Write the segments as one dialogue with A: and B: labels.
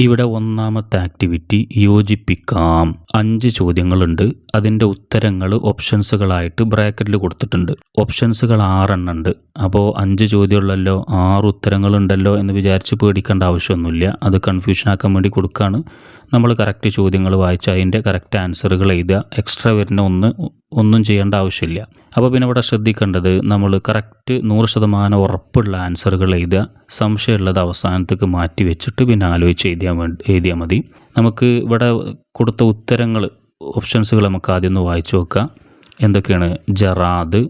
A: ഇവിടെ ഒന്നാമത്തെ ആക്ടിവിറ്റി യോജിപ്പിക്കാം. അഞ്ച് ചോദ്യങ്ങളുണ്ട്. അതിന്റെ ഉത്തരങ്ങൾ ഓപ്ഷൻസുകളായിട്ട് ബ്രാക്കറ്റിൽ കൊടുത്തിട്ടുണ്ട്. ഓപ്ഷൻസുകൾ ആറെണ്ണം ഉണ്ട്. അപ്പോൾ അഞ്ച് ചോദ്യമുള്ളല്ലോ ആറ് ഉത്തരങ്ങളുണ്ടല്ലോ എന്ന് വിചാരിച്ച് പേടിക്കേണ്ട ആവശ്യമൊന്നുമില്ല. അത് കൺഫ്യൂഷൻ ആക്കാൻ വേണ്ടി കൊടുക്കുകയാണ് നമ്മൾ കറക്റ്റ് ചോദ്യങ്ങൾ വായിച്ച് അതിന്റെ കറക്റ്റ് ആൻസറുകൾ എഴുതുക. എക്സ്ട്രാ വരുന്ന ഒന്ന് ഒന്നും ചെയ്യേണ്ട ആവശ്യമില്ല. അപ്പോൾ പിന്നെ ഇവിടെ ശ്രദ്ധിക്കേണ്ടത് നമ്മൾ കറക്റ്റ് നൂറ് ശതമാനം ഉറപ്പുള്ള ആൻസറുകൾ എഴുതുക. സംശയമുള്ളത് അവസാനത്തേക്ക് മാറ്റി വെച്ചിട്ട് പിന്നെ ആലോചിച്ച് എഴുതിയാൽ എഴുതിയാൽ മതി. നമുക്ക് ഇവിടെ കൊടുത്ത ഉത്തരങ്ങൾ ഓപ്ഷൻസുകൾ നമുക്ക് ആദ്യം ഒന്ന് വായിച്ചു നോക്കാം. എന്തൊക്കെയാണ്? ജറാദ്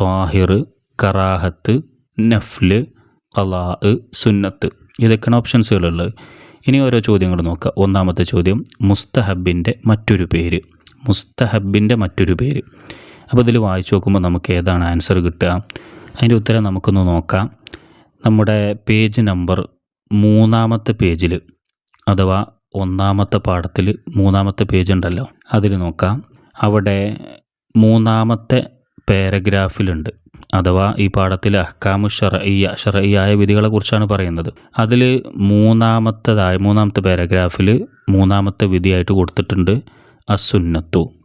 A: താഹിർ കറാഹത്ത് നഫ്ല് ഖലാ സുന്നത്ത്. ഇതൊക്കെയാണ് ഓപ്ഷൻസുകളുള്ളത് ഇനി ഓരോ ചോദ്യങ്ങൾ നോക്കുക ഒന്നാമത്തെ ചോദ്യം മുസ്തഹബിന്റെ മറ്റൊരു പേര്. മുസ്തഹബിന്റെ മറ്റൊരു പേര്. അപ്പോൾ ഇതിൽ വായിച്ചു നോക്കുമ്പോൾ നമുക്ക് ഏതാണ് ആൻസർ കിട്ടുക? അതിന്റെ ഉത്തരം നമുക്കൊന്ന് നോക്കാം. നമ്മുടെ പേജ് നമ്പർ മൂന്നാമത്തെ പേജിൽ അഥവാ ഒന്നാമത്തെ പാഠത്തിൽ മൂന്നാമത്തെ പേജ് ഉണ്ടല്ലോ. അതിൽ നോക്കാം. അവിടെ മൂന്നാമത്തെ പാരഗ്രാഫിലുണ്ട്. അഥവാ ഈ പാഠത്തിൽ അഹ്കാമു ഷറയ്യ ഷറയ്യായ വിധികളെക്കുറിച്ചാണ് പറയുന്നത്. അതിൽ മൂന്നാമത്തേതായ മൂന്നാമത്തെ പാരഗ്രാഫിൽ മൂന്നാമത്തെ വിധിയായിട്ട് കൊടുത്തിട്ടുണ്ട്. അസുന്നത്തു.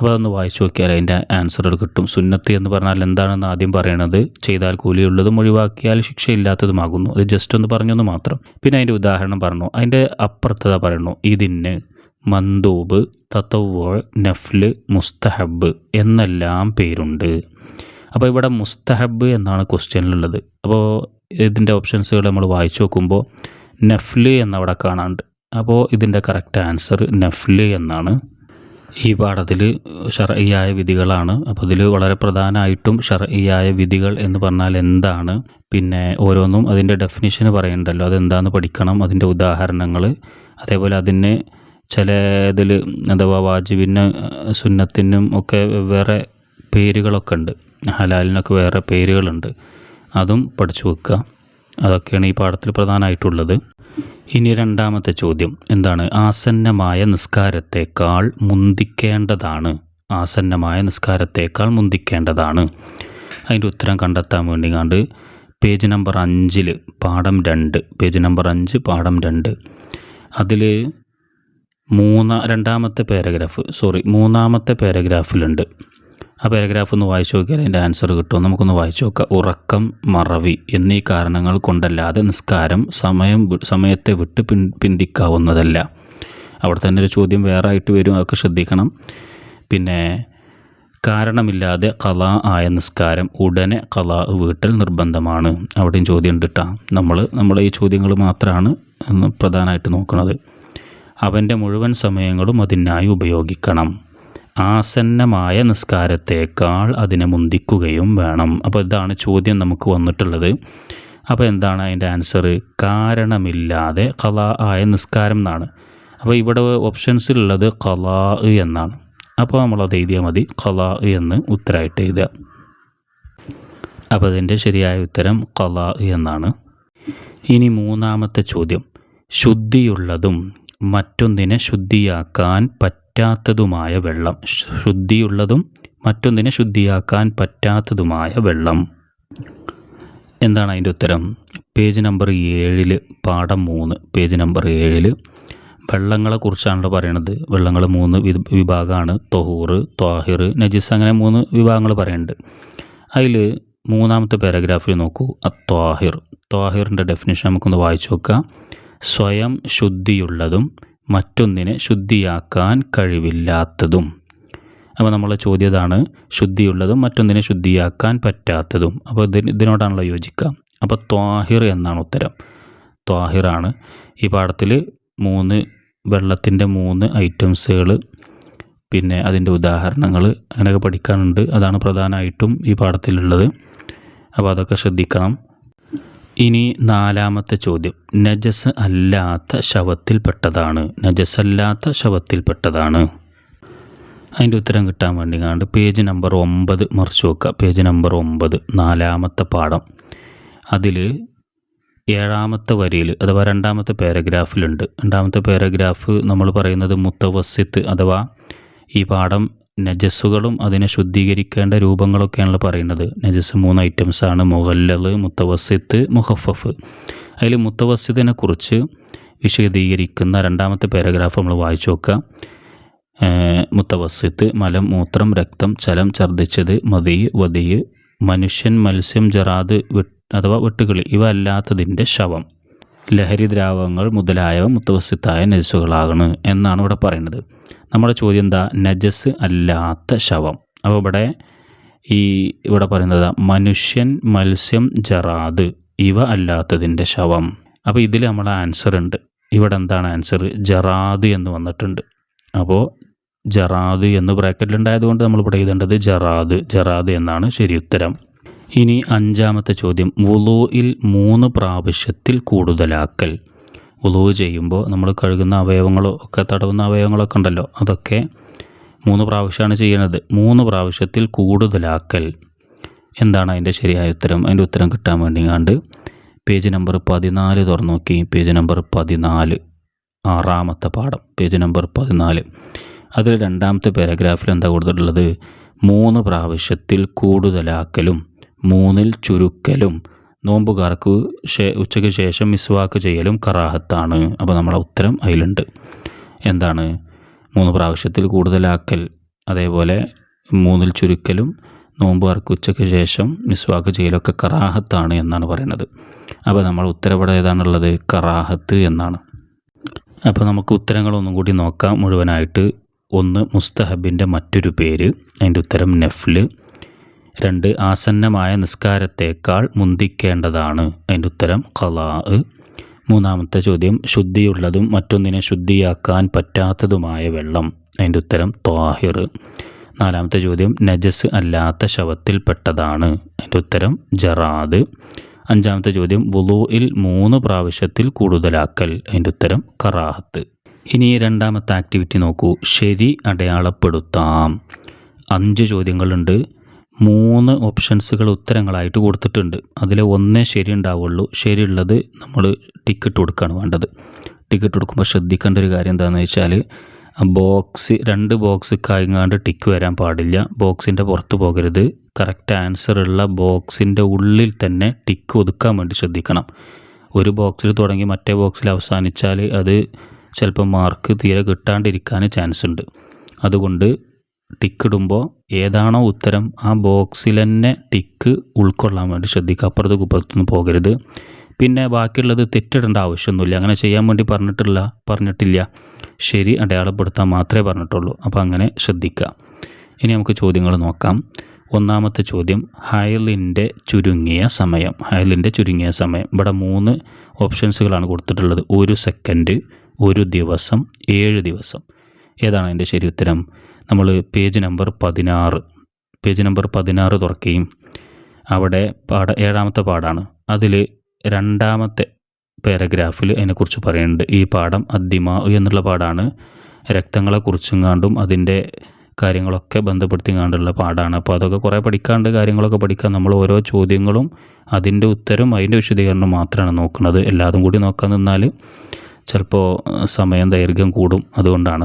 A: അപ്പോൾ അതൊന്ന് വായിച്ചു നോക്കിയാൽ അതിന്റെ ആൻസറുകൾ കിട്ടും. സുന്നത്ത് എന്ന് പറഞ്ഞാൽ എന്താണെന്ന് ആദ്യം പറയണത് ചെയ്താൽ കൂലിയുള്ളതും ഒഴിവാക്കിയാൽ ശിക്ഷയില്ലാത്തതുമാകുന്നു. അത് ജസ്റ്റ് ഒന്ന് പറഞ്ഞൊന്ന് മാത്രം. പിന്നെ അതിന്റെ ഉദാഹരണം പറഞ്ഞു. അതിന്റെ അപ്പുറത്തത പറയണു ഇതിന് മന്ദൂബ് തത്തവോൾ നഫ്ല് മുസ്തഹബ് എന്നെല്ലാം പേരുണ്ട്. അപ്പോൾ ഇവിടെ മുസ്തഹബ് എന്നാണ് ക്വസ്റ്റ്യനിലുള്ളത് അപ്പോൾ ഇതിന്റെ ഓപ്ഷൻസുകൾ നമ്മൾ വായിച്ചു നോക്കുമ്പോൾ നഫ്ല് എന്നവിടെ കാണാണ്ട് അപ്പോൾ ഇതിന്റെ കറക്റ്റ് ആൻസർ നഫ്ല് എന്നാണ്. ഈ പാഠത്തിൽ ഷറയ്യായ വിധികളാണ്. അപ്പോൾ ഇതിൽ വളരെ പ്രധാനമായിട്ടും ഷറയ്യായ വിധികൾ എന്ന് പറഞ്ഞാൽ എന്താണ്? പിന്നെ ഓരോന്നും അതിന്റെ ഡെഫിനിഷന് പറയണ്ടല്ലോ. അതെന്താണെന്ന് പഠിക്കണം? അതിന്റെ ഉദാഹരണങ്ങൾ അതേപോലെ അതിന് ചില ഇതിൽ അഥവാ വാജിബിന് സുന്നത്തിനും ഒക്കെ വേറെ പേരുകളൊക്കെ ഉണ്ട്. ഹലാലിനൊക്കെ വേറെ പേരുകളുണ്ട്. അതും പഠിച്ചു വെക്കുക. അതൊക്കെയാണ് ഈ പാഠത്തിൽ പ്രധാനമായിട്ടുള്ളത് ഇനി രണ്ടാമത്തെ ചോദ്യം. എന്താണ്? ആസന്നമായ നിസ്കാരത്തേക്കാൾ മുന്തിക്കേണ്ടതാണ്. ആസന്നമായ നിസ്കാരത്തേക്കാൾ മുന്തിക്കേണ്ടതാണ്. അതിന്റെ ഉത്തരം കണ്ടെത്താൻ വേണ്ടി കണ്ട് പേജ് നമ്പർ അഞ്ചിൽ പാഠം രണ്ട്. പേജ് നമ്പർ അഞ്ച് പാഠം രണ്ട്. അതിൽ മൂന്നാ രണ്ടാമത്തെ പാരഗ്രാഫ് സോറി മൂന്നാമത്തെ പാരഗ്രാഫിലുണ്ട്. ആ പാരഗ്രാഫ് ഒന്ന് വായിച്ചു നോക്കിയാൽ അതിന്റെ ആൻസർ കിട്ടും നമുക്കൊന്ന് വായിച്ചു നോക്കാം. ഉറക്കം മറവി എന്നീ കാരണങ്ങൾ കൊണ്ടല്ലാതെ നിസ്കാരം സമയം സമയത്തെ വിട്ട് പിൻ പിന്തിക്കാവുന്നതല്ല. അവിടെ തന്നെ ഒരു ചോദ്യം വേറെ ആയിട്ട് വരും. അതൊക്കെ ശ്രദ്ധിക്കണം. പിന്നെ കാരണമില്ലാതെ കഥ ആയ നിസ്കാരം ഉടനെ കഥ വീട്ടൽ നിർബന്ധമാണ്. അവിടെയും ചോദ്യം ഉണ്ട് നമ്മൾ നമ്മളെ ഈ ചോദ്യങ്ങൾ മാത്രമാണ് പ്രധാനമായിട്ട് നോക്കുന്നത് അവന്റെ മുഴുവൻ സമയങ്ങളും അതിനായി ഉപയോഗിക്കണം. ആസന്നമായ നിസ്കാരത്തേക്കാൾ അതിനെ മുന്തിക്കുകയും വേണം. അപ്പോൾ ഇതാണ് ചോദ്യം നമുക്ക് വന്നിട്ടുള്ളത്. അപ്പോൾ എന്താണ് അതിന്റെ ആൻസർ? കാരണമില്ലാതെ കല ആയ നിസ്കാരം എന്നാണ്. അപ്പോൾ ഇവിടെ ഓപ്ഷൻസിലുള്ളത് കലാ എന്നാണ്. അപ്പോൾ നമ്മളത് എഴുതിയാൽ മതി. കലാ എന്ന് ഉത്തരമായിട്ട് എഴുതുക. അപ്പോൾ അതിന്റെ ശരിയായ ഉത്തരം കലാ എന്നാണ്. ഇനി മൂന്നാമത്തെ ചോദ്യം. ശുദ്ധിയുള്ളതും മറ്റൊന്നിനെ ശുദ്ധിയാക്കാൻ പറ്റാത്തതുമായ വെള്ളം ശുദ്ധിയുള്ളതും മറ്റൊന്നിനെ ശുദ്ധിയാക്കാൻ പറ്റാത്തതുമായ വെള്ളം. എന്താണ് അതിന്റെ ഉത്തരം? പേജ് നമ്പർ ഏഴിൽ പാഠം മൂന്ന് പേജ് നമ്പർ ഏഴിൽ വെള്ളങ്ങളെക്കുറിച്ചാണല്ലോ പറയണത്. വെള്ളങ്ങൾ മൂന്ന് വിഭാഗമാണ് തൊഹൂർ ത്വാഹിർ നജിസ് അങ്ങനെ മൂന്ന് വിഭാഗങ്ങൾ പറയുന്നുണ്ട് അതിൽ മൂന്നാമത്തെ പാരഗ്രാഫിൽ നോക്കൂ. അത്വാഹിർ. ത്വാഹിറിന്റെ ഡെഫിനേഷൻ നമുക്കൊന്ന് വായിച്ചു നോക്കാം. സ്വയം ശുദ്ധിയുള്ളതും മറ്റൊന്നിനെ ശുദ്ധിയാക്കാൻ കഴിവില്ലാത്തതും. അപ്പോൾ നമ്മളെ ചോദ്യം ഇതാണ് ശുദ്ധിയുള്ളതും മറ്റൊന്നിനെ ശുദ്ധിയാക്കാൻ പറ്റാത്തതും. അപ്പോൾ ഇതിന് ഇതിനോടാണല്ലോ യോജിക്കുക അപ്പോൾ ത്വാഹിർ എന്നാണ് ഉത്തരം. ത്വാഹിറാണ്. ഈ പാഠത്തിൽ മൂന്ന് വെള്ളത്തിന്റെ മൂന്ന് ഐറ്റംസുകൾ പിന്നെ അതിന്റെ ഉദാഹരണങ്ങൾ അങ്ങനെയൊക്കെ പഠിക്കാനുണ്ട്. അതാണ് പ്രധാനമായിട്ടും ഈ പാഠത്തിലുള്ളത്. അപ്പോൾ അതൊക്കെ ശ്രദ്ധിക്കണം. ഇനി നാലാമത്തെ ചോദ്യം. നജസ് അല്ലാത്ത ശവത്തിൽപ്പെട്ടതാണ് നജസ് അല്ലാത്ത ശവത്തിൽപ്പെട്ടതാണ് അതിന്റെ ഉത്തരം കിട്ടാൻ വേണ്ടി കണ്ട് പേജ് നമ്പർ ഒമ്പത് മറിച്ച് നോക്കുക പേജ് നമ്പർ ഒമ്പത് നാലാമത്തെ പാഠം. അതിൽ ഏഴാമത്തെ വരിയിൽ അഥവാ രണ്ടാമത്തെ പാരഗ്രാഫിലുണ്ട്. രണ്ടാമത്തെ പാരഗ്രാഫ് നമ്മൾ പറയുന്നത് മുത്തവസിത്ത് അഥവാ ഈ പാഠം നജസ്സുകളും അതിനെ ശുദ്ധീകരിക്കേണ്ട രൂപങ്ങളൊക്കെയാണല്ലോ പറയുന്നത്. നജസ് മൂന്ന് ഐറ്റംസാണ് മുഹല്ലത് മുത്തവസിത്ത് മുഹഫഫ്. അതിൽ മുത്തവസിത്തിനെ കുറിച്ച് വിശദീകരിക്കുന്ന രണ്ടാമത്തെ പാരഗ്രാഫ് നമ്മൾ വായിച്ചു നോക്കാം. മുത്തവസിത്ത് മലം മൂത്രം രക്തം ചലം ഛർദ്ദിച്ചത് മതി വതി മനുഷ്യൻ മത്സ്യം വിട്ട് അഥവാ വെട്ടുകിളി ഇവ അല്ലാത്തതിന്റെ ശവം. ലഹരി ദ്രാവകങ്ങൾ മുതലായവ മുത്തവസ്യത്തായ നജസ്സുകളാകണ് എന്നാണ് ഇവിടെ പറയുന്നത്. നമ്മുടെ ചോദ്യം എന്താ? നജസ് അല്ലാത്ത ശവം. അപ്പോൾ ഇവിടെ ഈ ഇവിടെ പറയുന്നത് മനുഷ്യൻ മത്സ്യം ജറാദ് ഇവ അല്ലാത്തതിന്റെ ശവം. അപ്പോൾ ഇതിൽ നമ്മളെ ആൻസർ ഉണ്ട്. ഇവിടെ എന്താണ് ആൻസർ ജറാദ് എന്ന് വന്നിട്ടുണ്ട്. അപ്പോൾ ജറാദ് എന്ന് ബ്രാക്കറ്റിലുണ്ടായതുകൊണ്ട് നമ്മൾ ഇവിടെ എഴുതേണ്ടത് ജറാദ് ജറാദ് എന്നാണ് ശരി ഉത്തരം ഇനി അഞ്ചാമത്തെ ചോദ്യം. വുളൂയിൽ മൂന്ന് പ്രാവശ്യത്തിൽ കൂടുതലാക്കൽ. വുളൂ ചെയ്യുമ്പോൾ നമ്മൾ കഴുകുന്ന അവയവങ്ങളോ ഒക്കെ തടവുന്ന അവയവങ്ങളൊക്കെ ഉണ്ടല്ലോ. അതൊക്കെ മൂന്ന് പ്രാവശ്യമാണ് ചെയ്യുന്നത് മൂന്ന് പ്രാവശ്യത്തിൽ കൂടുതലാക്കൽ. എന്താണ് അതിന്റെ ശരിയായ ഉത്തരം? അതിന്റെ ഉത്തരം കിട്ടാൻ വേണ്ടി കണ്ട് പേജ് നമ്പർ പതിനാല് തുറന്നു നോക്കി. പേജ് നമ്പർ പതിനാല്. ആറാമത്തെ പാഠം. പേജ് നമ്പർ പതിനാല്. അതിൽ രണ്ടാമത്തെ പാരഗ്രാഫിൽ എന്താ കൊടുത്തിട്ടുള്ളത്? മൂന്ന് പ്രാവശ്യത്തിൽ കൂടുതലാക്കലും. മൂന്നിൽ ചുരുക്കലും നോമ്പുകാർക്ക് ഉച്ചയ്ക്ക് ശേഷം മിസ്വാക്ക് ചെയ്യലും കറാഹത്താണ്. അപ്പോൾ നമ്മളെ ഉത്തരം അതിലുണ്ട്. എന്താണ്? മൂന്ന് പ്രാവശ്യത്തിൽ കൂടുതലാക്കൽ അതേപോലെ മൂന്നിൽ ചുരുക്കലും നോമ്പുകാർക്ക് ഉച്ചയ്ക്ക് ശേഷം മിസ്വാക്ക് ചെയ്യലൊക്കെ കറാഹത്താണ് എന്നാണ് പറയുന്നത്. അപ്പോൾ നമ്മൾ ഉത്തരവിടെ ഏതാണുള്ളത്? കറാഹത്ത് എന്നാണ്. അപ്പോൾ നമുക്ക് ഉത്തരങ്ങളൊന്നും കൂടി നോക്കാം. മുഴുവനായിട്ട് ഒന്ന് മുസ്തഹബിന്റെ മറ്റൊരു പേര് അതിന്റെ ഉത്തരം നഫ്ല്. രണ്ട് ആസന്നമായ നിസ്കാരത്തേക്കാൾ മുന്തിക്കേണ്ടതാണ്. അതിന്റെ ഉത്തരം ഖലാ മൂന്നാമത്തെ ചോദ്യം ശുദ്ധിയുള്ളതും മറ്റൊന്നിനെ ശുദ്ധിയാക്കാൻ പറ്റാത്തതുമായ വെള്ളം. അതിന്റെ ഉത്തരം ത്വാഹിർ. നാലാമത്തെ ചോദ്യം നജസ് അല്ലാത്ത ശവത്തിൽപ്പെട്ടതാണ് അതിന്റെ ഉത്തരം ജറാദ്. അഞ്ചാമത്തെ ചോദ്യം വുളൂയിൽ മൂന്ന് പ്രാവശ്യത്തിൽ കൂടുതലാക്കൽ. അതിന്റെ ഉത്തരം കറാഹത്ത്. ഇനി രണ്ടാമത്തെ ആക്ടിവിറ്റി നോക്കൂ. ശരി അടയാളപ്പെടുത്താം. അഞ്ച് ചോദ്യങ്ങളുണ്ട്. മൂന്ന് ഓപ്ഷൻസുകൾ ഉത്തരങ്ങളായിട്ട് കൊടുത്തിട്ടുണ്ട്. അതിൽ ഒന്നേ ശരി ഉണ്ടാവുള്ളൂ ശരിയുള്ളത് നമ്മൾ ടിക്കറ്റ് കൊടുക്കുകയാണ് വേണ്ടത്. ടിക്കറ്റ് കൊടുക്കുമ്പോൾ ശ്രദ്ധിക്കേണ്ട ഒരു കാര്യം എന്താണെന്ന് വെച്ചാൽ ബോക്സ് രണ്ട് ബോക്സ് കായങ്ങാണ്ട് ടിക്ക് വരാൻ പാടില്ല. ബോക്സിന്റെ പുറത്ത് പോകരുത്. കറക്റ്റ് ആൻസർ ഉള്ള ബോക്സിന്റെ ഉള്ളിൽ തന്നെ ടിക്ക് ഒതുക്കാൻ വേണ്ടി ശ്രദ്ധിക്കണം. ഒരു ബോക്സിൽ തുടങ്ങി മറ്റേ ബോക്സിൽ അവസാനിച്ചാൽ അത് ചിലപ്പോൾ മാർക്ക് തീരെ കിട്ടാണ്ടിരിക്കാൻ ചാൻസ് ഉണ്ട് അതുകൊണ്ട് ടിക്ക് ഇടുമ്പോൾ ഏതാണോ ഉത്തരം ആ ബോക്സിൽ തന്നെ ടിക്ക് ഉൾക്കൊള്ളാൻ വേണ്ടി ശ്രദ്ധിക്കുക. അപ്പുറത്ത് കുപ്പത്തൊന്നും പോകരുത്. പിന്നെ ബാക്കിയുള്ളത് തെറ്റിടേണ്ട ആവശ്യമൊന്നുമില്ല. അങ്ങനെ ചെയ്യാൻ വേണ്ടി പറഞ്ഞിട്ടില്ല പറഞ്ഞിട്ടില്ല. ശരി അടയാളപ്പെടുത്താൻ മാത്രമേ പറഞ്ഞിട്ടുള്ളൂ. അപ്പോൾ അങ്ങനെ ശ്രദ്ധിക്കുക. ഇനി നമുക്ക് ചോദ്യങ്ങൾ നോക്കാം. ഒന്നാമത്തെ ചോദ്യം ഹയലിന്റെ ചുരുങ്ങിയ സമയം. ഹയലിന്റെ ചുരുങ്ങിയ സമയം. ഇവിടെ മൂന്ന് ഓപ്ഷൻസുകളാണ് കൊടുത്തിട്ടുള്ളത്. ഒരു സെക്കൻഡ് ഒരു ദിവസം ഏഴ് ദിവസം. ഏതാണ് അതിന്റെ ശരി ഉത്തരം? നമ്മൾ പേജ് നമ്പർ പതിനാറ്. പേജ് നമ്പർ പതിനാറ് തുറക്കുകയും അവിടെ പാഠ ഏഴാമത്തെ പാഠമാണ് അതിൽ രണ്ടാമത്തെ പാരഗ്രാഫിൽ അതിനെക്കുറിച്ച് പറയുന്നുണ്ട്. ഈ പാഠം അദ്ദിമാ എന്നുള്ള പാഠാണ് രക്തങ്ങളെക്കുറിച്ചും കാണ്ടും അതിന്റെ കാര്യങ്ങളൊക്കെ ബന്ധപ്പെടുത്തി കാണ്ടുള്ള പാഠാണ് അപ്പോൾ അതൊക്കെ കുറേ പഠിക്കാണ്ട് കാര്യങ്ങളൊക്കെ പഠിക്കാൻ നമ്മൾ ഓരോ ചോദ്യങ്ങളും അതിന്റെ ഉത്തരം അതിന്റെ വിശദീകരണം മാത്രമാണ് നോക്കുന്നത്. എല്ലാതും കൂടി നോക്കാൻ നിന്നാൽ ചിലപ്പോൾ സമയം ദൈർഘ്യം കൂടും അതുകൊണ്ടാണ്.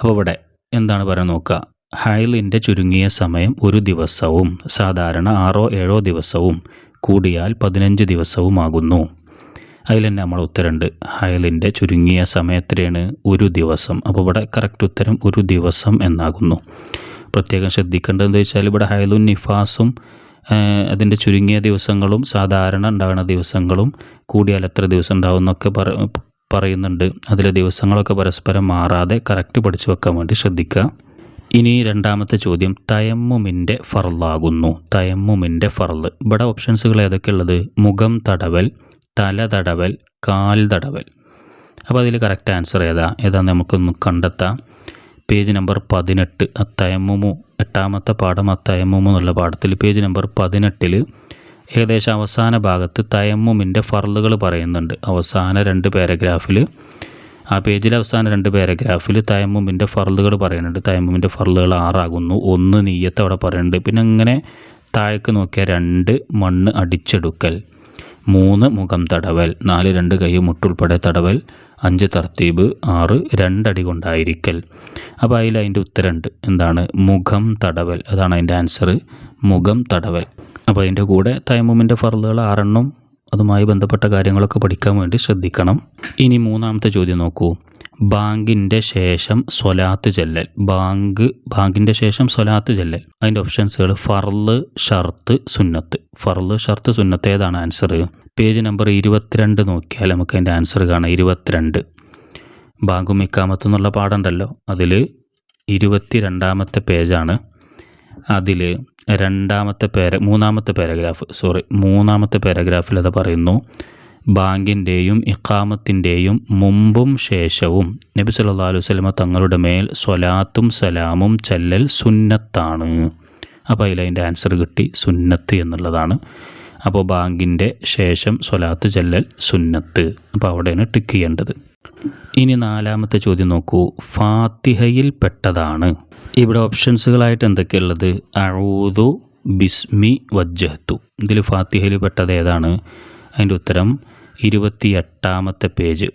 A: അപ്പോൾ ഇവിടെ എന്താണ് പറയാൻ നോക്കുക? ഹൈലിന്റെ ചുരുങ്ങിയ സമയം ഒരു ദിവസവും സാധാരണ ആറോ ഏഴോ ദിവസവും കൂടിയാൽ പതിനഞ്ച് ദിവസവുമാകുന്നു. അതിൽ തന്നെ നമ്മൾ ഉത്തരമുണ്ട് ഹയലിന്റെ ചുരുങ്ങിയ സമയത്തിലാണ് ഒരു ദിവസം. അപ്പോൾ ഇവിടെ കറക്റ്റ് ഉത്തരം ഒരു ദിവസം എന്നാകുന്നു. പ്രത്യേകം ശ്രദ്ധിക്കേണ്ടതെന്ന് വെച്ചാൽ ഇവിടെ ഹയലും നിഫാസും അതിന്റെ ചുരുങ്ങിയ ദിവസങ്ങളും സാധാരണ ഉണ്ടാകുന്ന ദിവസങ്ങളും കൂടിയാൽ എത്ര ദിവസം ഉണ്ടാവും എന്നൊക്കെ പറ പറയുന്നുണ്ട്. അതിലെ ദിവസങ്ങളൊക്കെ പരസ്പരം മാറാതെ കറക്റ്റ് പഠിച്ചു വെക്കാൻ വേണ്ടി ശ്രദ്ധിക്കുക. ഇനി രണ്ടാമത്തെ ചോദ്യം തയമ്മുമിന്റെ ഫറലാകുന്നു തയമ്മുമിന്റെ ഫറൽ ഇവിടെ ഓപ്ഷൻസുകൾ ഏതൊക്കെയുള്ളത് മുഖം തടവൽ തല തടവൽ കാൽ തടവൽ. അപ്പോൾ അതിൽ കറക്റ്റ് ആൻസർ ഏതാ? ഏതാ നമുക്കൊന്ന് കണ്ടെത്താം. പേജ് നമ്പർ പതിനെട്ട്. അത്തയമ്മുമു എട്ടാമത്തെ പാഠം അത്തയമ്മുമു എന്നുള്ള പാഠത്തിൽ പേജ് നമ്പർ പതിനെട്ടിൽ ഏകദേശം അവസാന ഭാഗത്ത് തയമ്മുമിന്റെ ഫർലുകൾ പറയുന്നുണ്ട്. അവസാന രണ്ട് പാരഗ്രാഫിൽ ആ പേജിലെ അവസാന രണ്ട് പാരഗ്രാഫിൽ തയമ്മുമിന്റെ ഫർലുകൾ പറയുന്നുണ്ട്. തയമ്മുമിന്റെ ഫർലുകൾ ആറാകുന്നു. ഒന്ന് നീയത്ത് അവിടെ പറയുന്നുണ്ട്. പിന്നെ അങ്ങനെ താഴേക്ക് നോക്കിയാൽ രണ്ട് മണ്ണ് അടിച്ചെടുക്കൽ മൂന്ന് മുഖം തടവൽ നാല് രണ്ട് കൈ മുട്ടുൾപ്പെടെ തടവൽ അഞ്ച് തർത്തീബ് ആറ് രണ്ടടി കൊണ്ടായിരിക്കൽ. അപ്പോൾ അതിൽ അതിന്റെ ഉത്തരമുണ്ട്. എന്താണ്? മുഖം തടവൽ. അതാണ് അതിന്റെ ആൻസർ മുഖം തടവൽ. അപ്പോൾ അതിന്റെ കൂടെ തൈമുമിന്റെ ഫറലുകൾ ആറെണ്ണം അതുമായി ബന്ധപ്പെട്ട കാര്യങ്ങളൊക്കെ പഠിക്കാൻ വേണ്ടി ശ്രദ്ധിക്കണം. ഇനി മൂന്നാമത്തെ ചോദ്യം നോക്കൂ. ബാങ്കിന്റെ ശേഷം സ്വലാത്ത് ചെല്ലൽ. ബാങ്ക് ബാങ്കിന്റെ ശേഷം സ്വലാത്ത് ചെല്ലൽ. അതിന്റെ ഓപ്ഷൻസുകൾ ഫർൾ ഷർത്ത് സുന്നത്ത്. ഫർൾ ഷർത്ത് സുന്നത്ത് ഏതാണ് ആൻസർ? പേജ് നമ്പർ ഇരുപത്തിരണ്ട് നോക്കിയാൽ നമുക്ക് അതിന്റെ ആൻസർ കാണാം. ഇരുപത്തിരണ്ട്. ബാങ്കും ഇക്കാമത്ത് എന്നുള്ള പാഠമുണ്ടല്ലോ അതിൽ ഇരുപത്തി രണ്ടാമത്തെ പേജാണ്. അതിൽ രണ്ടാമത്തെ പേര മൂന്നാമത്തെ പാരഗ്രാഫ് സോറി മൂന്നാമത്തെ പാരഗ്രാഫിൽ അത് പറയുന്നു. ബാങ്കിന്റെയും ഇക്കാമത്തിന്റെയും മുമ്പും ശേഷവും നബി സല്ലാ അലൈഹി വസല്ലമ തങ്ങളുടെ മേൽ സ്വലാത്തും സലാമും ചെല്ലൽ സുന്നത്താണ്. അപ്പോൾ അതിൽ അതിന്റെ ആൻസർ കിട്ടി സുന്നത്ത് എന്നുള്ളതാണ്. അപ്പോൾ ബാങ്കിന്റെ ശേഷം സ്വലാത്ത് ചെല്ലൽ സുന്നത്ത്. അപ്പോൾ അവിടെയാണ് ടിക്ക് ചെയ്യേണ്ടത്. ഇനി നാലാമത്തെ ചോദ്യം നോക്കൂ. ഫാത്തിഹയിൽ പെട്ടതാണ്. ഇവിടെ ഓപ്ഷൻസുകളായിട്ട് എന്തൊക്കെയുള്ളത് അഴൂതു ബിസ്മി വജ്ജഹത്തു. ഇതിൽ ഫാത്തിഹയിൽ പെട്ടത് ഏതാണ്? അതിന്റെ ഉത്തരം ഇരുപത്തി എട്ടാമത്തെ പേജ്.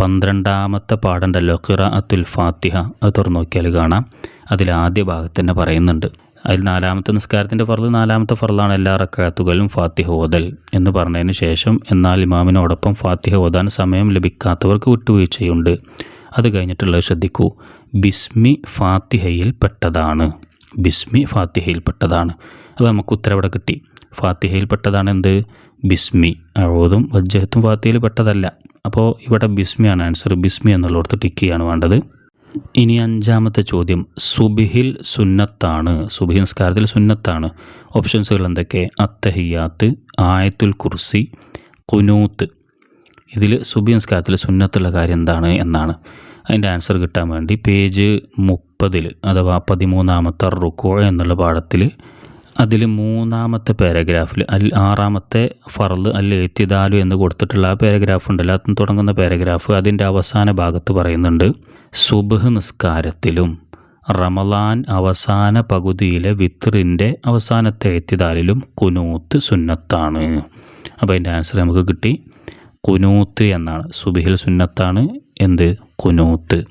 A: പന്ത്രണ്ടാമത്തെ പാഠണ്ടല്ലോ ഖിറ അത്തുൽ ഫാത്തിഹ. അത് തുറന്നു നോക്കിയാൽ കാണാം. അതിൽ ആദ്യ ഭാഗത്ത് തന്നെ പറയുന്നുണ്ട്. അതിൽ നാലാമത്തെ നിസ്കാരത്തിന്റെ ഫറൽ നാലാമത്തെ ഫറലാണ് എല്ലാ റക്കാത്തുകളും ഫാത്തിഹ ഓതൽ എന്ന് പറഞ്ഞതിന് ശേഷം എന്നാൽ ഇമാമിനോടൊപ്പം ഫാത്തിഹ ഓതാൻ സമയം ലഭിക്കാത്തവർക്ക് വിട്ടുവീഴ്ചയുണ്ട്. അത് കഴിഞ്ഞിട്ടുള്ളത് ശ്രദ്ധിക്കൂ. ബിസ്മി ഫാത്തിഹയിൽ പെട്ടതാണ്. ബിസ്മി ഫാത്തിഹയിൽ പെട്ടതാണ്. അപ്പോൾ നമുക്ക് ഉത്തരവിടെ കിട്ടി. ഫാത്തിഹയിൽ പെട്ടതാണ് എന്ത്? ബിസ്മി. അഴുതും വജ്ജഹത്തും ഫാത്തിഹയിൽ പെട്ടതല്ല. അപ്പോൾ ഇവിടെ ബിസ്മിയാണ് ആൻസർ ബിസ്മി എന്നുള്ളിടത്ത് ടിക്ക് ചെയ്യാണ് വേണ്ടത്. ഇനി അഞ്ചാമത്തെ ചോദ്യം. സുബിഹിൽ സുന്നത്താണ്. സുബിഹി നിസ്കാരത്തിൽ സുന്നത്താണ്. ഓപ്ഷൻസുകൾ എന്തൊക്കെ? അത്തഹിയാത്ത് ആയത്തുൽ കുർസി കുനൂത്ത്. ഇതിൽ സുബി നിസ്കാരത്തിൽ സുന്നത്തുള്ള കാര്യം എന്താണ് എന്നാണ്. അതിന്റെ ആൻസർ കിട്ടാൻ വേണ്ടി പേജ് മുപ്പതിൽ അഥവാ പതിമൂന്നാമത്തെ റുക്കോ എന്നുള്ള പാഠത്തിൽ അതിൽ മൂന്നാമത്തെ പാരഗ്രാഫിൽ അൽ ആറാമത്തെ ഫറൽ അൽ എത്തിദാലു എന്ന് കൊടുത്തിട്ടുള്ള ആ പാരഗ്രാഫ് ഉണ്ടല്ലോ. അതിന് തുടങ്ങുന്ന പാരഗ്രാഫ് അതിന്റെ അവസാന ഭാഗത്ത് പറയുന്നുണ്ട് സുബഹ് നിസ്കാരത്തിലും റമലാൻ അവസാന പകുതിയിലെ വിത്രിന്റെ അവസാനത്തെ എത്തിദാലിലും കുനൂത്ത് സുന്നത്താണ്. അപ്പോൾ അതിന്റെ ആൻസർ നമുക്ക് കിട്ടി കുനൂത്ത് എന്നാണ്. സുബിഹിൽ സുന്നത്താണ്. എന്ത്? കുനൂത്ത്.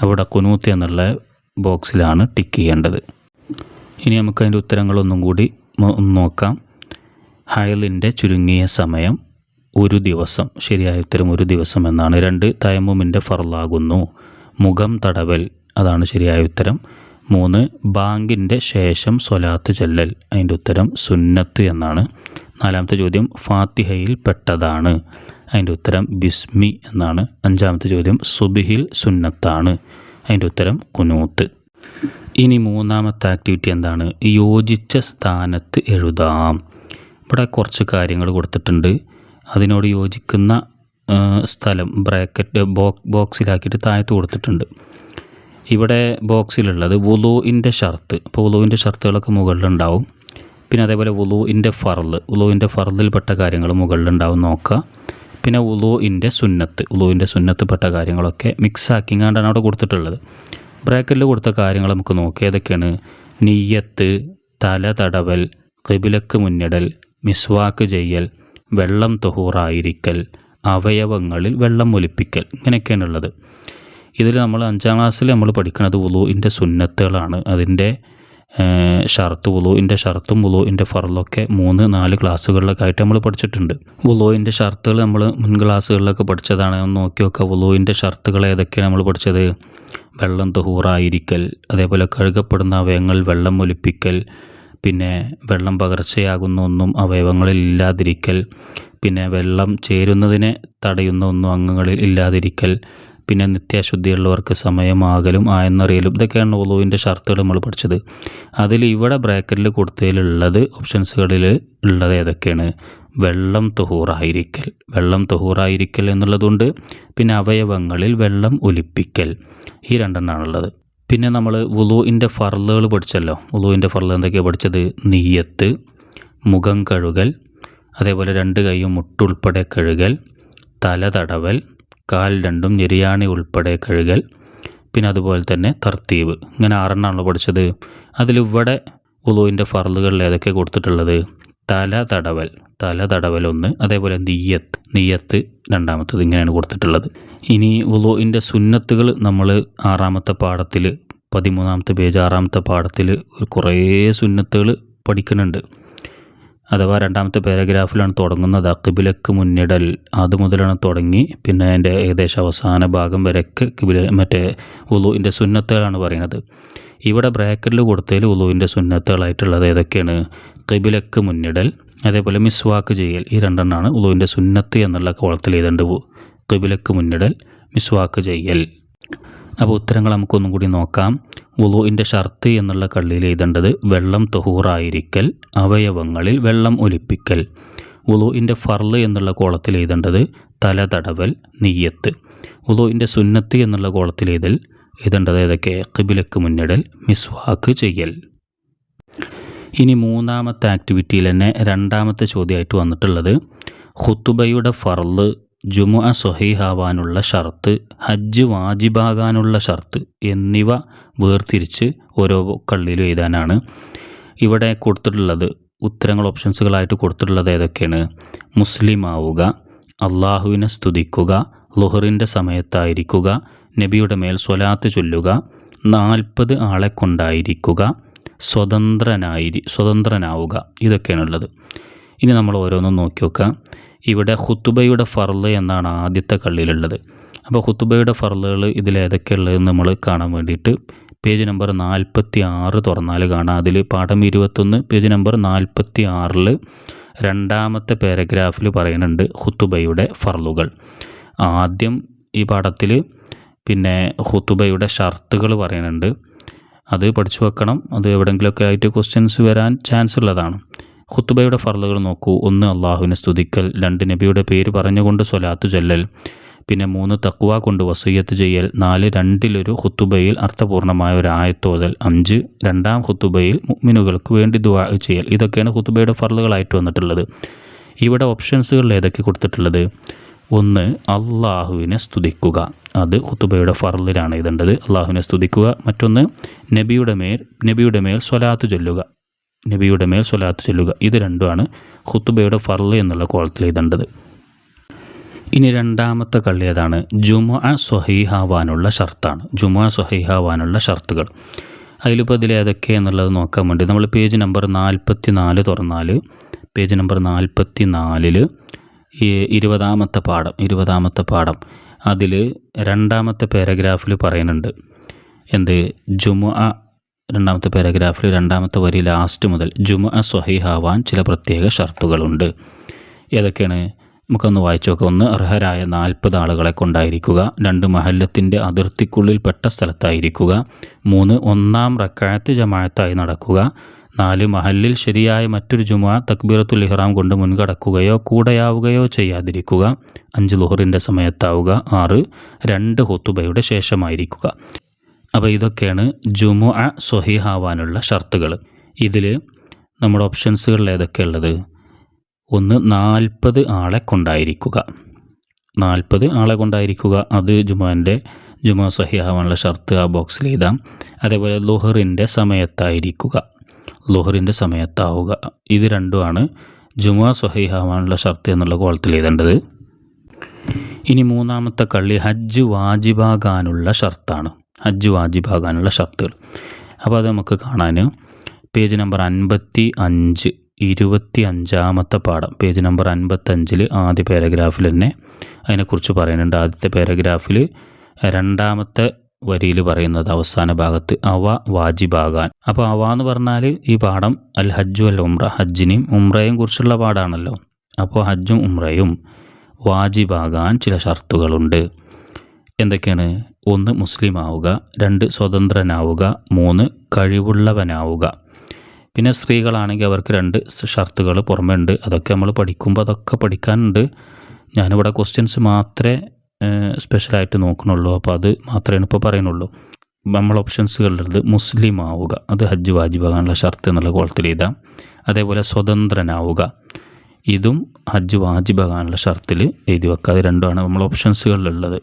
A: അവിടെ കുനൂത്ത് എന്നുള്ള ബോക്സിലാണ് ടിക്ക് ചെയ്യേണ്ടത്. ഇനി നമുക്ക് അതിന്റെ ഉത്തരങ്ങളൊന്നും കൂടി നോക്കാം. ഹയലിന്റെ ചുരുങ്ങിയ സമയം ഒരു ദിവസം ശരിയായ ഉത്തരം ഒരു ദിവസം എന്നാണ്. രണ്ട് തയമുമിന്റെ ഫറലാകുന്നു മുഖം തടവൽ അതാണ് ശരിയായ ഉത്തരം. മൂന്ന് ബാങ്കിന്റെ ശേഷം സ്വലാത്ത് ചെല്ലൽ അതിന്റെ ഉത്തരം സുന്നത്ത് എന്നാണ്. നാലാമത്തെ ചോദ്യം ഫാത്തിഹയിൽ പെട്ടതാണ് അതിന്റെ ഉത്തരം ബിസ്മി എന്നാണ്. അഞ്ചാമത്തെ ചോദ്യം സുബിഹിൽ സുന്നത്താണ് അതിന്റെ ഉത്തരം കുനൂത്ത്. ഇനി മൂന്നാമത്തെ ആക്ടിവിറ്റി എന്താണ്? യോജിച്ച സ്ഥാനത്ത് എഴുതാം. ഇവിടെ കുറച്ച് കാര്യങ്ങൾ കൊടുത്തിട്ടുണ്ട്. അതിനോട് യോജിക്കുന്ന സ്ഥലം ബ്രാക്കറ്റ് ബോക്സ് ബോക്സിലാക്കിയിട്ട് താഴത്ത് കൊടുത്തിട്ടുണ്ട്. ഇവിടെ ബോക്സിലുള്ളത് വുളുവിന്റെ ഷർത്ത്. ഇപ്പോൾ വുളുവിന്റെ ഷർത്തുകളൊക്കെ മുകളിലുണ്ടാവും. പിന്നെ അതേപോലെ വുളുവിന്റെ ഫറൽ വുളുവിന്റെ ഫറലിൽപ്പെട്ട കാര്യങ്ങൾ മുകളിലുണ്ടാവും നോക്കുക. പിന്നെ വുളുവിന്റെ സുന്നത്ത്. വുളുവിന്റെ സുന്നത്തിൽപ്പെട്ട കാര്യങ്ങളൊക്കെ മിക്സ് ആക്കിങ്ങാണ്ടാണ് അവിടെ കൊടുത്തിട്ടുള്ളത്. ബ്രാക്കറ്റിൽ കൊടുത്ത കാര്യങ്ങൾ നമുക്ക് നോക്കി. ഏതൊക്കെയാണ്? നീയത്ത് തല തടവൽ കിബിലക്ക് മുന്നിടൽ മിസ്വാക്ക് ചെയ്യൽ വെള്ളം തൊഹൂറായിരിക്കൽ അവയവങ്ങളിൽ വെള്ളം ഒലിപ്പിക്കൽ. ഇങ്ങനെയൊക്കെയാണ് ഉള്ളത്. ഇതിൽ നമ്മൾ അഞ്ചാം ക്ലാസ്സിൽ നമ്മൾ പഠിക്കുന്നത് ഉലുവിന്റെ സുന്നത്തുകളാണ്. അതിന്റെ ഷർത്ത് ഉലുവിന്റെ ഷർത്തും ഉലുവിന്റെ ഫറലൊക്കെ മൂന്ന് നാല് ക്ലാസ്സുകളിലൊക്കെ ആയിട്ട് നമ്മൾ പഠിച്ചിട്ടുണ്ട്. ഉലുവിന്റെ ഷർത്തുകൾ നമ്മൾ മുൻ ക്ലാസ്സുകളിലൊക്കെ പഠിച്ചതാണ്. നോക്കി നോക്കുക ഉലുവിന്റെ ഷർത്തുകൾ ഏതൊക്കെയാണ് നമ്മൾ പഠിച്ചത്? വെള്ളം തുഹൂറായിരിക്കൽ അതേപോലെ കഴുകപ്പെടുന്ന അവയവങ്ങൾ വെള്ളം ഒലിപ്പിക്കൽ പിന്നെ വെള്ളം പകർച്ചയാകുന്ന ഒന്നും അവയവങ്ങളിൽ ഇല്ലാതിരിക്കൽ പിന്നെ വെള്ളം ചേരുന്നതിനെ തടയുന്ന ഒന്നും അംഗങ്ങളിൽ ഇല്ലാതിരിക്കൽ പിന്നെ നിത്യാശുദ്ധിയുള്ളവർക്ക് സമയമാകലും ആയെന്നറിയലും. ഇതൊക്കെയാണ് ഒലുവിന്റെ ഷർത്തുകൾ നമ്മൾ പഠിച്ചത്. അതിൽ ഇവിടെ ബ്രാക്കറ്റിൽ കൊടുത്തതിലുള്ളത് ഓപ്ഷൻസുകളിൽ ഉള്ളത് ഏതൊക്കെയാണ്? വെള്ളം തുഹൂറായിരിക്കൽ. വെള്ളം തുഹൂറായിരിക്കൽ എന്നുള്ളതുകൊണ്ട് പിന്നെ അവയവങ്ങളിൽ വെള്ളം ഒലിപ്പിക്കൽ. ഈ രണ്ടെണ്ണമാണുള്ളത് പിന്നെ നമ്മൾ വുളുവിന്റെ ഫർലുകൾ പഠിച്ചല്ലോ. വുളുവിന്റെ ഫർൾ എന്തൊക്കെയാണ് പഠിച്ചത്? നെയ്യത്ത് മുഖം കഴുകൽ അതേപോലെ രണ്ട് കൈയും മുട്ടുൾപ്പെടെ കഴുകൽ തല തടവൽ കാൽ രണ്ടും ഞെരിയാണി ഉൾപ്പെടെ കഴുകൽ പിന്നെ അതുപോലെ തന്നെ തർത്തീവ്. ഇങ്ങനെ ആറെണ്ണമാണല്ലോ പഠിച്ചത്. അതിലിവിടെ ഉളുവിന്റെ ഫർലുകളിൽ ഏതൊക്കെ കൊടുത്തിട്ടുള്ളത്? തല തടവൽ തല തടവൽ ഒന്ന് അതേപോലെ നെയ്യത്ത്. നെയ്യത്ത് രണ്ടാമത്തത് ഇങ്ങനെയാണ് കൊടുത്തിട്ടുള്ളത്. ഇനി ഉലോയിന്റെ സുന്നത്തുകൾ നമ്മൾ ആറാമത്തെ പാഠത്തിൽ പതിമൂന്നാമത്തെ പേജ് ആറാമത്തെ പാഠത്തിൽ കുറേ സുന്നത്തുകൾ പഠിക്കുന്നുണ്ട്. അഥവാ രണ്ടാമത്തെ പാരഗ്രാഫിലാണ് തുടങ്ങുന്നത്. അക്കിബിലക്ക് മുന്നിടൽ അത് മുതലാണ് തുടങ്ങി പിന്നെ അതിന്റെ ഏകദേശം അവസാന ഭാഗം വരെയൊക്കെ കിബില മറ്റേ ഉലുവിന്റെ സുന്നത്തുകളാണ് പറയുന്നത്. ഇവിടെ ബ്രാക്കറ്റിൽ കൊടുത്തതിൽ ഉലുവിന്റെ സുന്നത്തുകളായിട്ടുള്ളത് ഏതൊക്കെയാണ്? കിബിലക്ക് മുന്നിടൽ അതേപോലെ മിസ്വാക്ക് ചെയ്യൽ ഈ രണ്ടെണ്ണമാണ് ഉദുവിന്റെ സുന്നത്ത് എന്നുള്ള കോളത്തിൽ എഴുതേണ്ട കബിലക്ക് മുന്നിടൽ മിസ്വാക്ക് ചെയ്യൽ. അപ്പോൾ ഉത്തരങ്ങൾ നമുക്കൊന്നും കൂടി നോക്കാം. ഉദുവിന്റെ ഷർത്ത് എന്നുള്ള കള്ളിയിൽ എഴുതേണ്ടത് വെള്ളം തൊഹൂറായിരിക്കൽ അവയവങ്ങളിൽ വെള്ളം ഒലിപ്പിക്കൽ. ഉദുവിന്റെ ഫർൾ എന്നുള്ള കോളത്തിൽ എഴുതേണ്ടത് തല തടവൽ നെയ്യത്ത്. ഉദുവിന്റെ സുന്നത്ത് എന്നുള്ള കോളത്തിൽ എഴുതൽ എഴുതേണ്ടത് ഏതൊക്കെ? കിബിലക്ക് മുന്നിടൽ മിസ്വാക്ക് ചെയ്യൽ. ഇനി മൂന്നാമത്തെ ആക്ടിവിറ്റിയിൽ തന്നെ രണ്ടാമത്തെ ചോദ്യമായിട്ട് വന്നിട്ടുള്ളത് ഖുത്തുബയുടെ ഫർൾ ജുമുഅ സൊഹീഹാവാനുള്ള ഷർത്ത് ഹജ്ജ് വാജിബാകാനുള്ള ഷർത്ത് എന്നിവ വേർതിരിച്ച് ഓരോ കള്ളിയിലും എഴുതാനാണ്. ഇവിടെ കൊടുത്തിട്ടുള്ളത് ഉത്തരങ്ങൾ ഓപ്ഷൻസുകളായിട്ട് കൊടുത്തിട്ടുള്ളത് ഏതൊക്കെയാണ്? മുസ്ലിം ആവുക അള്ളാഹുവിനെ സ്തുതിക്കുക ലുഹറിന്റെ സമയത്തായിരിക്കുക നബിയുടെ മേൽ സ്വലാത്ത് ചൊല്ലുക നാൽപ്പത് ആളെ കൊണ്ടായിരിക്കുക സ്വതന്ത്രനായി സ്വതന്ത്രനാവുക. ഇതൊക്കെയാണുള്ളത്. ഇനി നമ്മൾ ഓരോന്നും നോക്കി നോക്കാം. ഇവിടെ ഹുത്തുബയുടെ ഫർൾ എന്നാണ് ആദ്യത്തെ കള്ളിയിലുള്ളത്. അപ്പോൾ ഹുത്തുബയുടെ ഫർളുകൾ ഇതിലേതൊക്കെയുള്ളതെന്ന് നമ്മൾ കാണാൻ വേണ്ടിയിട്ട് പേജ് നമ്പർ നാൽപ്പത്തി ആറ് തുറന്നാൽ കാണാം. അതിൽ പാഠം ഇരുപത്തൊന്ന് പേജ് നമ്പർ നാൽപ്പത്തി ആറിൽ രണ്ടാമത്തെ പാരഗ്രാഫിൽ പറയുന്നുണ്ട് ഹുത്തുബയുടെ ഫർളുകൾ. ആദ്യം ഈ പാഠത്തിൽ പിന്നെ ഹുത്തുബയുടെ ഷർത്തുകൾ പറയുന്നുണ്ട്. അത് പഠിച്ചു വെക്കണം. അത് എവിടെയെങ്കിലുമൊക്കെ ആയിട്ട് ക്വസ്റ്റ്യൻസ് വരാൻ ചാൻസ് ഉള്ളതാണ്. ഖുത്തുബയുടെ ഫർദുകൾ നോക്കൂ. ഒന്ന് അള്ളാഹുവിനെ സ്തുതിക്കൽ. രണ്ട് നബിയുടെ പേര് പറഞ്ഞുകൊണ്ട് സ്വലാത്ത് ചൊല്ലൽ. പിന്നെ മൂന്ന് തക്വ കൊണ്ട് വസൂയത്ത് ചെയ്യൽ. നാല് രണ്ടിലൊരു ഖുത്തുബയിൽ അർത്ഥപൂർണമായ ഒരു ആയത്തോതൽ. അഞ്ച് രണ്ടാം ഖുത്തുബയിൽ മുഅ്മിനുകൾക്ക് വേണ്ടി ദുആ ചെയ്യൽ. ഇതൊക്കെയാണ് ഖുത്തുബയുടെ ഫർലുകളായിട്ട് വന്നിട്ടുള്ളത്. ഇവിടെ ഓപ്ഷൻസുകളിൽ ഏതൊക്കെ കൊടുത്തിട്ടുള്ളത്? ഒന്ന് അള്ളാഹുവിനെ സ്തുതിക്കുക. അത് ഹുത്തുബയുടെ ഫറലിലാണ് എഴുതേണ്ടത്. അള്ളാഹുവിനെ സ്തുതിക്കുക. മറ്റൊന്ന് നബിയുടെ മേൽ നബിയുടെ മേൽ സ്വലാത്ത് ചൊല്ലുക. നബിയുടെ മേൽ സ്വലാത്ത് ചൊല്ലുക. ഇത് രണ്ടുമാണ് ഹുത്തുബയുടെ ഫർൾ എന്നുള്ള കോളത്തിൽ എഴുതേണ്ടത്. ഇനി രണ്ടാമത്തെ കള്ളി ഏതാണ്? ജുമ സ്വഹീഹാവാനുള്ള ഷർത്താണ്. ജുമ സ്വഹീഹാവാനുള്ള ഷർത്തുകൾ. അതിലിപ്പോൾ ഇതിൽ ഏതൊക്കെ എന്നുള്ളത് നോക്കാൻ വേണ്ടി നമ്മൾ പേജ് നമ്പർ നാൽപ്പത്തി നാല് തുറന്നാൽ പേജ് നമ്പർ നാൽപ്പത്തി നാലിൽ ഇരുപതാമത്തെ പാഠം ഇരുപതാമത്തെ പാഠം. അതിൽ രണ്ടാമത്തെ പാരഗ്രാഫിൽ പറയുന്നുണ്ട്. എന്ത്? ജുമുഅ രണ്ടാമത്തെ പാരഗ്രാഫിൽ രണ്ടാമത്തെ വരി ലാസ്റ്റ് മുതൽ ജുമുഅ സ്വഹീഹാവാൻ ചില പ്രത്യേക ഷർത്തുകളുണ്ട്. ഏതൊക്കെയാണ്? നമുക്കൊന്ന് വായിച്ചു നോക്കാം. ഒന്ന് അർഹരായ നാൽപ്പത് ആളുകളെ കൊണ്ടായിരിക്കുക. രണ്ട് മഹല്ലത്തിന്റെ അതിർത്തിക്കുള്ളിൽപ്പെട്ട സ്ഥലത്തായിരിക്കുക. മൂന്ന് ഒന്നാം റക്കായത്ത് ജമാഅത്തായി നടക്കുക. നാല് മഹല്ലിൽ ശരിയായ മറ്റൊരു ജുമുഅ തക്ബീറത്തുൽ ഇഹ്റാം കൊണ്ട് മുൻകടക്കുകയോ കൂടെയാവുകയോ ചെയ്യാതിരിക്കുക. അഞ്ച് ലുഹറിന്റെ സമയത്താവുക. ആറ് രണ്ട് ഹുത്തുബയുടെ ശേഷമായിരിക്കുക. അപ്പോൾ ഇതൊക്കെയാണ് ജുമുഅ സ്വഹീഹാവാനുള്ള ഷർത്തുകൾ. ഇതിൽ നമ്മുടെ ഓപ്ഷൻസുകളിൽ ഏതൊക്കെയുള്ളത് ഒന്ന് നാൽപ്പത് ആളെ കൊണ്ടായിരിക്കുക. നാൽപ്പത് ആളെ കൊണ്ടായിരിക്കുക. അത് ജുമാന്റെ ജുമാ സഹിയാവാനുള്ള ഷർത്ത് ആ ബോക്സിൽ എഴുതാം. അതേപോലെ ലുഹറിന്റെ സമയത്തായിരിക്കുക. ലുഹറിന്റെ സമയത്താവുക. ഇത് രണ്ടുമാണ് ജുമാ സ്വഹീഹാവാനുള്ള ഷർത്ത് എന്നുള്ള കോളത്തിൽ എഴുതേണ്ടത്. ഇനി മൂന്നാമത്തെ കള്ളി ഹജ്ജ് വാജിബാകാനുള്ള ഷർത്താണ്. ഹജ്ജ് വാജിബാകാനുള്ള ഷർത്തുകൾ. അപ്പോൾ അത് നമുക്ക് കാണാൻ. പേജ് നമ്പർ അൻപത്തി അഞ്ച് ഇരുപത്തി അഞ്ചാമത്തെ പാഠം. പേജ് നമ്പർ അൻപത്തഞ്ചിൽ ആദ്യ പാരഗ്രാഫിൽ തന്നെ അതിനെക്കുറിച്ച് പറയുന്നുണ്ട്. ആദ്യത്തെ പാരഗ്രാഫിൽ രണ്ടാമത്തെ വരിയിൽ പറയുന്നത് അവസാന ഭാഗത്ത് അവ വാജിബാകാൻ. അപ്പോൾ അവ എന്ന് പറഞ്ഞാൽ ഈ പാഠം അൽ ഹജ്ജു അൽ ഉംറ ഹജ്ജിനെയും ഉംറയെയും കുറിച്ചുള്ള പാടാണല്ലോ അപ്പോൾ ഹജ്ജും ഉംറയും വാജിബാകാൻ ചില ഷർത്തുകളുണ്ട്. എന്തൊക്കെയാണ്? ഒന്ന് മുസ്ലിം ആവുക രണ്ട് സ്വതന്ത്രനാവുക. മൂന്ന് കഴിവുള്ളവനാവുക. പിന്നെ സ്ത്രീകളാണെങ്കിൽ അവർക്ക് രണ്ട് ഷർത്തുകൾ പുറമേ ഉണ്ട് അതൊക്കെ നമ്മൾ പഠിക്കുമ്പോൾ അതൊക്കെ പഠിക്കാനുണ്ട്. ഞാനിവിടെ ക്വസ്റ്റ്യൻസ് മാത്രമേ സ്പെഷ്യലായിട്ട് നോക്കണുള്ളൂ. അപ്പോൾ അത് മാത്രമേ ഇപ്പോൾ പറയുന്നുള്ളൂ. നമ്മൾ ഓപ്ഷൻസുകളുള്ളത് മുസ്ലിം ആവുക അത് ഹജ്ജ് വാജിബാകാനുള്ള ഷർത്ത് എന്നുള്ള കോളത്തിൽ എഴുതാം. അതേപോലെ സ്വതന്ത്രനാവുക. ഇതും ഹജ്ജ് വാജിബാകാനുള്ള ഷർത്തിൽ എഴുതി വെക്കുക. അത് രണ്ടുമാണ് നമ്മൾ ഓപ്ഷൻസുകളിലുള്ളത്